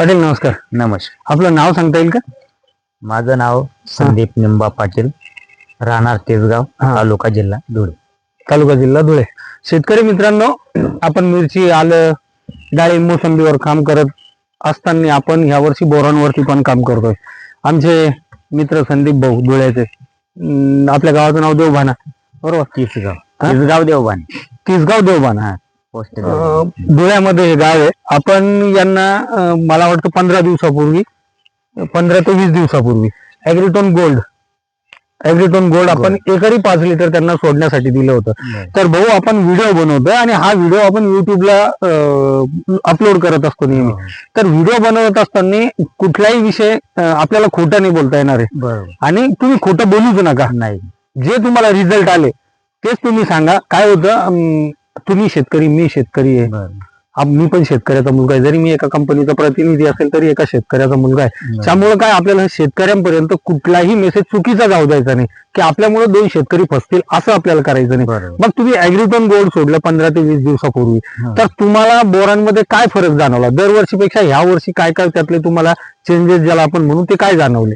पाटील नमस्कार. नमस्कार. आपलं नाव सांगता येईल का? माझं नाव संदीप निंबा पाटील राहणार तेजगाव हा. तालुका जिल्हा धुळे. तालुका जिल्हा धुळे. शेतकरी मित्रांनो आपण मिरची आलं डाळिंब मोसंबीवर काम करत असताना आपण ह्या वर्षी बोरांवरती पण काम करतोय. आमचे मित्र संदीप भाऊ धुळ्याचे. अं, आपल्या गावाचं नाव देवभाना बरोबर? तिसगाव. हा? तिसगाव देवबान तिसगाव देवभाना पोस्ट अं, धुळ्यामध्ये हे गाव आहे. आपण यांना मला वाटतं पंधरा दिवसापूर्वी पंधरा ते वीस दिवसापूर्वी ऍग्रिटोन गोल्ड ऍग्रिटोन गोल्ड आपण एकरी पाच लिटर त्यांना सोडण्यासाठी दिलं होतं. तर भाऊ आपण व्हिडिओ बनवतोय आणि हा व्हिडिओ आपण युट्यूबला अपलोड करत असतो नेहमी. तर व्हिडिओ बनवत असताना कुठलाही विषय आपल्याला खोटा नाही बोलता येणार आहे. आणि तुम्ही खोटं बोलूच नका. नाही. जे तुम्हाला रिझल्ट आले तेच तुम्ही सांगा. काय होतं? तुम्ही शेतकरी मी शेतकरी आहे. मी पण शेतकऱ्याचा मुलगा आहे. जरी मी एका कंपनीचा प्रतिनिधी असेल तरी एका शेतकऱ्याचा मुलगा आहे. त्यामुळे काय आपल्याला शेतकऱ्यांपर्यंत कुठलाही मेसेज चुकीचा जाऊ द्यायचा नाही. की आपल्यामुळे दोन शेतकरी फसतील असं आपल्याला करायचं नाही. मग तुम्ही अॅग्रिटोन गोल्ड सोडलं पंधरा ते वीस दिवसापूर्वी. तर तुम्हाला बोरांमध्ये काय फरक जाणवला? दरवर्षीपेक्षा ह्या वर्षी काय काय त्यातले तुम्हाला चेंजेस ज्याला आपण म्हणू ते काय जाणवले?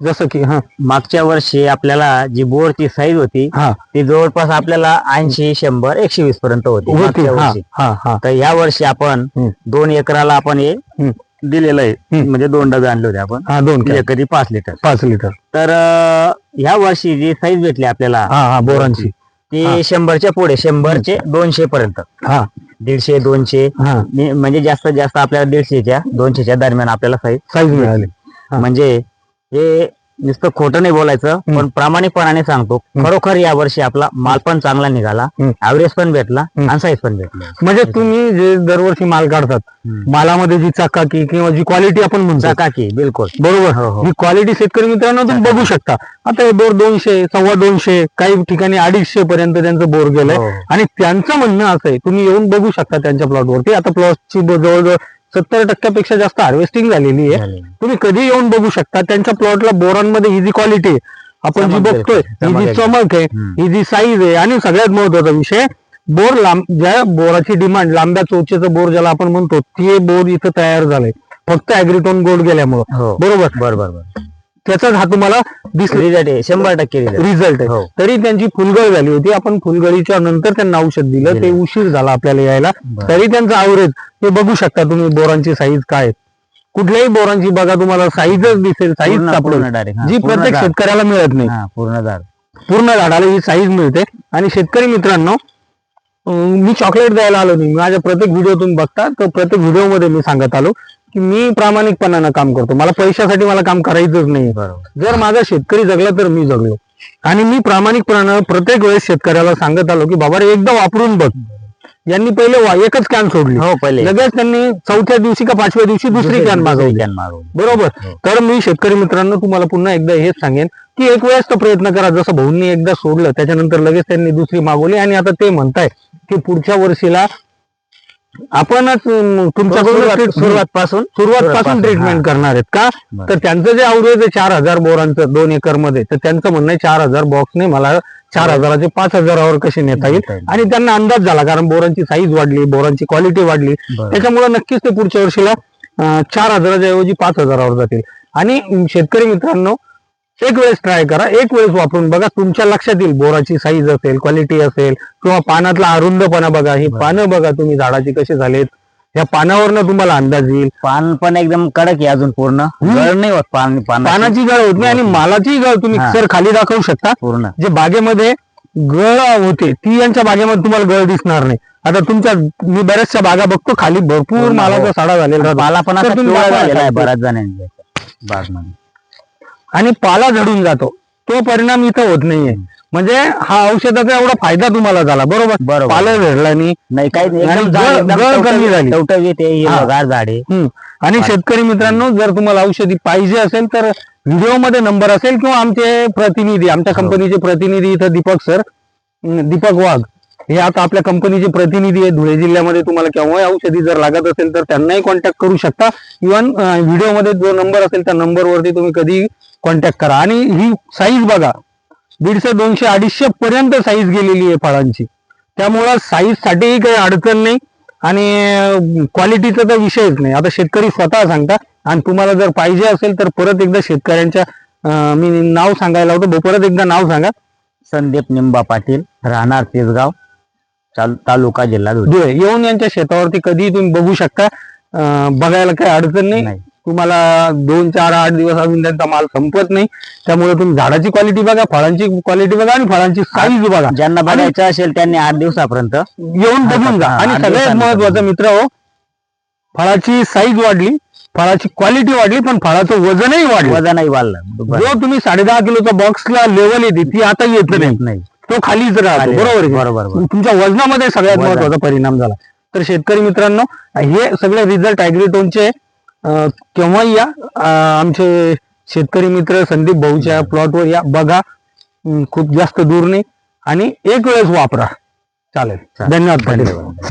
जसं की हा. मागच्या वर्षी आपल्याला जी बोरची साईज होती हा. ती जवळपास आपल्याला ऐंशी शंभर एकशे वीस पर्यंत होती होती. मागच्या हा वर्षी. हा हा. तर या वर्षी आपण हम्म. दोन एकराला आपण हे हम्म. दिलेलं आहे. हम्म. म्हणजे दोन डबे आणले होते आपण. हा दोन कॅन. एकरी पाच लिटर. पाच लिटर. तर अं, ह्या वर्षी जी साईज भेटली आपल्याला हा हा बोरांची. हा. ती शंभरच्या पुढे शंभरचे दोनशे पर्यंत. हा. दीडशे दोनशे हा. म्हणजे जास्तीत जास्त आपल्याला दीडशेच्या दोनशेच्या दरम्यान आपल्याला साईज साईज मिळाली. हा. म्हणजे हे नुसतं खोटं नाही बोलायचं पण प्रामाणिकपणाने सांगतो. खरोखर या वर्षी आपला माल पण चांगला निघाला. ऍव्हरेज पण भेटला. आणि साईज पण भेटला. म्हणजे तुम्ही जे दरवर्षी माल काढतात. मालामध्ये जी चकाकी किंवा जी क्वालिटी आपण म्हणतो. चकाकी बिलकुल. बरोबर? हो, हो. ही क्वालिटी शेतकरी मित्रांनो तुम्ही बघू शकता. आता हे बोर दोनशे सव्वा दोनशे काही ठिकाणी अडीचशे पर्यंत त्यांचं बोर गेलंय. हो. आणि त्यांचं म्हणणं असं आहे तुम्ही येऊन बघू शकता त्यांच्या प्लॉटवरती आता प्लॉटची जवळजवळ सत्तर टक्क्यापेक्षा जास्त हार्वेस्टिंग झालेली आहे. तुम्ही कधी येऊन बघू शकता त्यांच्या प्लॉटला बोरांमध्ये ही जी क्वालिटी आहे आपण जी बघतोय. ही चमक जी एकदम. चमक आहे. ही जी साईज आहे आणि सगळ्यात महत्त्वाचा विषय बोर लांब ज्या बोराची डिमांड लांब्या चोचेचं बोर ज्याला आपण म्हणतो ते बोर इथं तयार झालंय फक्त अॅग्रिटोन गोल्ड गेल्यामुळं हो बरोबर बरोबर त्याचाच हा तुम्हाला रिझल्ट आहे शंभर टक्के रिझल्ट आहे. हो. तरी त्यांची फुलगळ झाली होती. आपण फुलगळीच्या नंतर त्यांना औषध दिलं. ते. उशीर झाला आपल्याला यायला. तरी त्यांचं आवरेज हे बघू शकता तुम्ही बोरांची साईज काय आहे. कुठल्याही बोरांची बघा तुम्हाला साईजच दिसेल. साईज हा, जी प्रत्येक. शेतकऱ्याला मिळत नाही. पूर्ण झाड. पूर्ण झाडाला ही साईज मिळते. आणि शेतकरी मित्रांनो मी चॉकलेट द्यायला आलो नाही. माझ्या प्रत्येक व्हिडिओ तुम्ही बघता तर प्रत्येक व्हिडिओमध्ये मी सांगत आलो. की मी प्रामाणिकपणानं काम करतो. मला पैशासाठी मला काम करायचंच नाही बरोबर. जर माझा शेतकरी जगला तर मी जगलो. आणि मी प्रामाणिकपणानं प्रत्येक वेळेस शेतकऱ्याला सांगत आलो की बाबा रे एकदा वापरून बघ. यांनी पहिले एकच कॅन सोडली. हो पहिले. लगेच त्यांनी चौथ्या दिवशी का पाचव्या दिवशी दुसरी कॅन मागवली. बरोबर. हो. तर मी शेतकरी मित्रांनो तुम्हाला पुन्हा एकदा हेच सांगेन की एक वेळेस तो प्रयत्न करा. जसं भाऊंनी एकदा सोडलं त्याच्यानंतर लगेच त्यांनी दुसरी मागवली आणि आता ते म्हणताय की पुढच्या वर्षीला आपणच तुमच्याकडून सुरुवात पासून सुरुवात पासून ट्रीटमेंट करणार आहेत का. तर त्यांचं जे आहे चार हजार बोरांचं दोन एकरमध्ये तर त्यांचं म्हणणं आहे चार हजार बॉक्सने मला चार हजाराचे पाच हजारावर कसे नेता येईल. आणि त्यांना अंदाज झाला कारण बोरांची साईज वाढली बोरांची क्वालिटी वाढली. त्याच्यामुळे नक्कीच ते पुढच्या वर्षीला चार हजाराच्या ऐवजी पाच हजारावर जातील. आणि शेतकरी मित्रांनो एक वेळेस ट्राय करा. एक वेळेस वापरून बघा. तुमच्या लक्षात येईल. बोराची साईज असेल क्वालिटी असेल किंवा पानातला अरुंदपणा बघा. ही पानं बघा तुम्ही झाडाची कशी झालेत. या पानावरनं तुम्हाला अंदाज येईल. पान पण एकदम कडक आहे अजून पूर्ण. गळ नाही होत पान पान पानाची गळ होत नाही आणि मालाची गळ तुम्ही हा. सर खाली दाखवू शकता. पूर्ण. जे बागेमध्ये गळ होते ती यांच्या बागेमध्ये तुम्हाला गळ दिसणार नाही. आता तुमच्या मी बऱ्याचशा बागा बघतो. खाली भरपूर मालाचा हो. साडा झालेला. पाला पण. बऱ्याच जणांनी बागमध्ये आणि पाला झडून जातो तो परिणाम इथं होत नाहीये म्हणजे हा औषधाचा एवढा फायदा तुम्हाला झाला बरोबर बरोबर. पाला झडला नाही नाही काही नाही, आणि एकदम झाड एकदम गळ टवटवीत- कमी झाली. टवटवीत आहे हा. हिरवगार झाडे हम्म. आणि शेतकरी मित्रांनो जर तुम्हाला औषधी पाहिजे असेल तर व्हिडिओमध्ये नंबर असेल किंवा आमचे प्रतिनिधी आमच्या हो. कंपनीचे प्रतिनिधी इथं दीपक सर अं, दीपक वाघ हे आता आपल्या कंपनीचे प्रतिनिधी आहे धुळे जिल्ह्यामध्ये तुम्हाला केव्हाही औषधी जर लागत असेल तर त्यांनाही कॉन्टॅक्ट करू शकता इव्हन व्हिडिओमध्ये जो नंबर असेल त्या नंबरवरती तुम्ही कधी कॉन्टॅक्ट करा. आणि ही साईज बघा. दीडशे दोनशे अडीचशे पर्यंत साईज गेलेली आहे फळांची. त्यामुळं साईज साठीही काही अडचण नाही आणि क्वालिटीचा तर विषयच नाही. आता शेतकरी स्वतः सांगता आणि तुम्हाला जर पाहिजे असेल तर परत एकदा शेतकऱ्यांच्या मी नाव सांगायला होतो परत एकदा नाव सांगा. संदीप निंबा पाटील राहणार तेजगाव चाल- तालुका जिल्हा धुळे. येऊन यांच्या शेतावरती कधी तुम्ही बघू शकता. बघायला काही अडचण नाही. तुम्हाला दोन चार आठ दिवस अजून त्यांचा माल संपत नाही. त्यामुळे तुम्ही झाडाची क्वालिटी बघा फळांची क्वालिटी बघा आणि फळांची साईज बघा. ज्यांना बघायचं असेल त्यांनी आठ दिवसापर्यंत येऊन बघून जा आणि सगळ्यात महत्वाचं मित्र हो फळाची साईज वाढली फळाची क्वालिटी वाढली पण फळाचं वजनही वाढलं. वजनही वाढलं. जो तुम्ही साडे दहा किलोचा बॉक्सला लेवल येते ती आता येत नाही. तो खालीच राहतो बरोबर आहे? बरोबर. तुमच्या वजनामध्ये सगळ्यात. महत्त्वाचा परिणाम झाला. तर शेतकरी मित्रांनो हे सगळे रिझल्ट ऍग्रिटोनचे अं, केव्हाही या. आमचे शेतकरी मित्र संदीप भाऊच्या प्लॉटवर या. बघा खूप जास्त दूर नाही. आणि एक वेळेस वापरा. चालेल. धन्यवाद धन्यवाद.